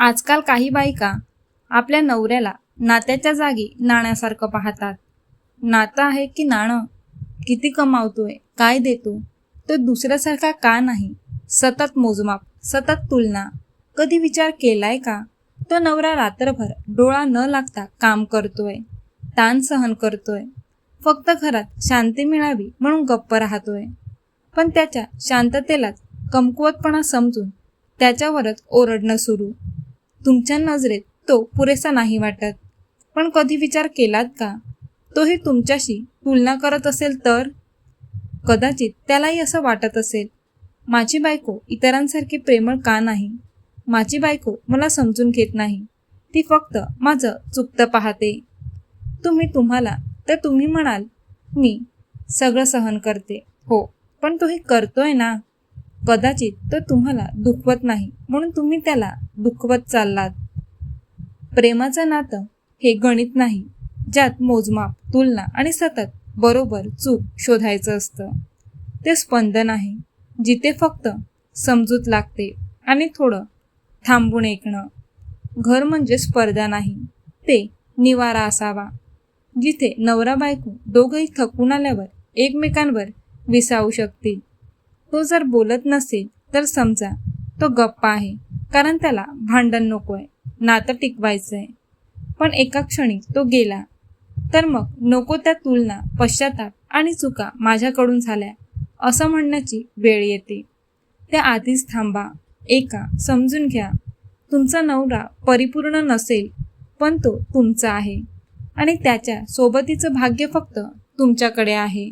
आजकाल काही बायका आपल्या नवऱ्याला नात्याच्या जागी नाण्यासारखं पाहतात. नातं आहे की नाणं? किती कमावतोय? काय देतो? तो दुसऱ्यासारखा का नाही? सतत मोजमाप सतत तुलना. कधी विचार केलाय का? तो नवरा रात्रभर डोळा न लागता काम करतोय ताण सहन करतोय. फक्त घरात शांती मिळावी म्हणून गप्प राहतोय. पण त्याच्या शांततेलाच कमकुवतपणा समजून त्याच्यावरच ओरडणं सुरू. तुमच्या नजरेत तो पुरेसा नाही वाटत. पण कधी विचार केलात का? तोही तुमच्याशी तुलना करत असेल तर? कदाचित त्यालाही असं वाटत असेल. माझी बायको इतरांसारखी प्रेमळ का नाही? माझी बायको मला समजून घेत नाही. ती फक्त माझं चुकतं पाहते. तुम्ही तुम्हाला तर तुम्ही म्हणाल मी सगळं सहन करते. हो पण तो हे करतोय ना? कदाचित तो तुम्हाला दुखवत नाही म्हणून तुम्ही त्याला दुखवत चाललात. प्रेमाचं नातं हे गणित नाही ज्यात मोजमाप तुलना आणि सतत बरोबर चूक शोधायचं असतं. ते स्पंदन आहे जिथे फक्त समजूत लागते आणि थोडं थांबून ऐकणं. घर म्हणजे स्पर्धा नाही ते निवारा असावा जिथे नवरा बायको दोघंही थकून आल्यावर एकमेकांवर विसावू शकतील. तो जर बोलत नसेल तर समजा तो गप्पा आहे कारण त्याला भांडण नको आहे नातं आहे पण एका क्षणी तो गेला तर मग नको त्या तुलना पश्चाताप आणि चुका माझ्याकडून झाल्या असं म्हणण्याची वेळ येते. त्या आधीच थांबा एका समजून घ्या तुमचा नवरा परिपूर्ण नसेल पण तो तुमचा आहे आणि त्याच्या सोबतीचं भाग्य फक्त तुमच्याकडे आहे.